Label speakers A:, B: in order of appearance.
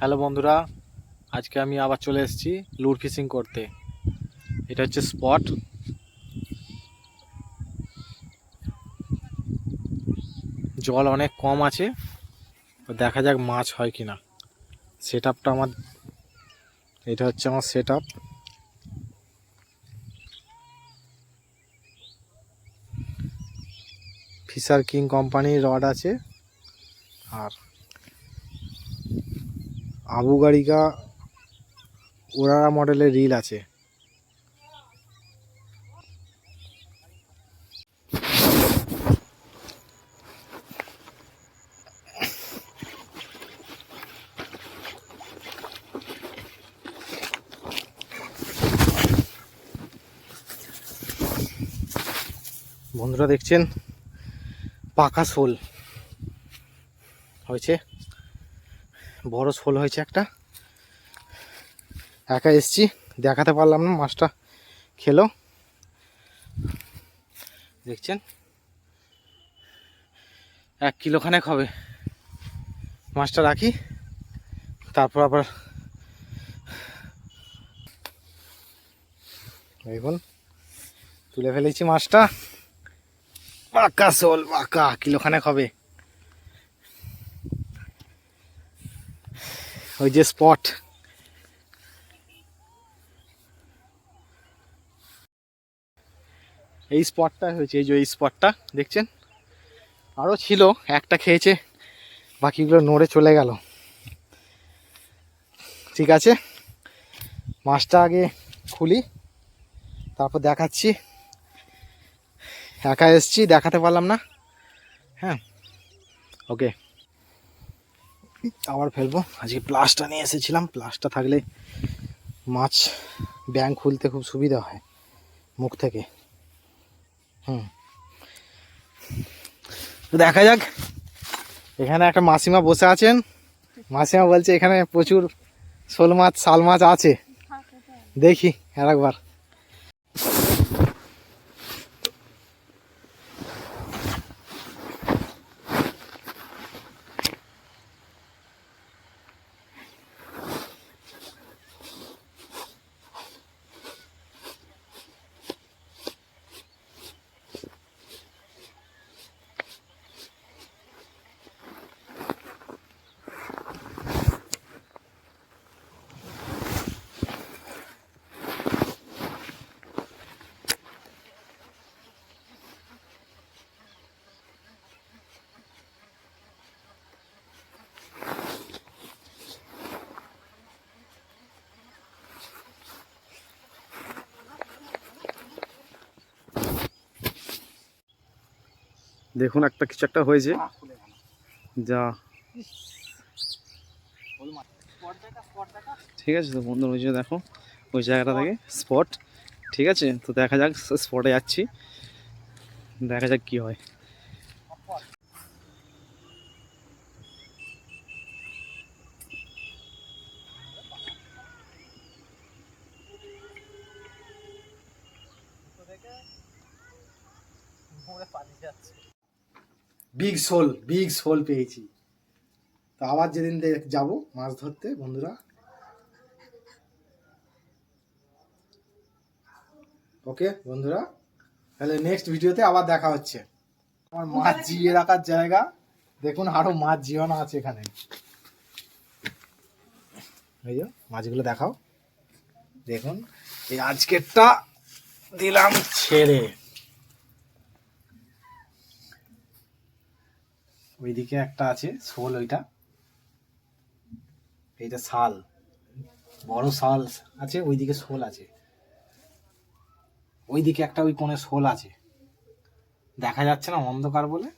A: Hello বন্ধুরা, আজকে আমি আবার চলে এসেছি লুর ফিশিং করতে। এটা হচ্ছে স্পট। জল অনেক কম আছে দেখা যাক মাছ হয় কি না সেট আপটা আমার, এটা হচ্ছে আমার সেট আপ ফিশার কিং কোম্পানির রড আছে, আর আবু গাড়িকা ওরারা মডেলের রিল আছে। বন্ধুরা দেখছেন পাকা শোল হয়েছে। বড় শোল হয়েছে একটা। একা এসছি, দেখাতে পারলাম না, মাছটা খেলো। দেখছেন? এক কিলো খানেক হবে। মাছটা রাখি, তারপর আবার দেখুন তুলে ফেলেছি মাছটা। পাকা শোল পাকা কিলো খানেক হবে। ওই যে স্পট এই স্পটটা হয়েছে, এই যে এই স্পটটা দেখছেন? আরও ছিল, একটা খেয়েছে, বাকিগুলো নড়ে চলে গেল। ঠিক আছে? মাছটা আগে খুলি, তারপর দেখাচ্ছি। একা এসছি, দেখাতে পারলাম না। হ্যাঁ? ওকে আবার ফেলব। আজকে প্লাসটা নিয়ে এসেছিলাম। প্লাসটা থাকলে মাছ ব্যাং খুলতে খুব সুবিধা হয় মুখ থেকে। হুম। তো দেখা যাক। এখানে একটা মাসিমা বসে আছেন। মাসিমা বলছে এখানে প্রচুর শোল মাছ শাল মাছ আছে। দেখি আর একবার।
B: দেখুন একটা কিছু একটা হয়েছে। যা। ঠিক আছে তো বন্ধু ওই যে দেখো, ওই জায়গাটা থেকে স্পট ঠিক আছে? তো দেখা যাক স্পটে যাচ্ছি। দেখা যাক কি হয়।
A: বিগ শোল বিগ সোল পেয়েছি। তো আবার যেদিন যাব মাছ ধরতে বন্ধুরা। ওকে বন্ধুরা। তাহলে নেক্সট ভিডিওতে আবার দেখা হচ্ছে। আমার মাছ জিয়ে রাখার জায়গা। দেখুন আরও মাছ জিওয়ানো আছে এখানে। এই যে মাছগুলো দেখাও। দেখুন এই আজকেরটা দিলাম ছেড়ে। ওইদিকে একটা আছে, শোল ওইটা। এইটা শাল, বড় শাল আছে, ওইদিকে শোল আছে। ওইদিকে একটা ওই কোণে শোল আছে। দেখা যাচ্ছে না অন্ধকার বলে।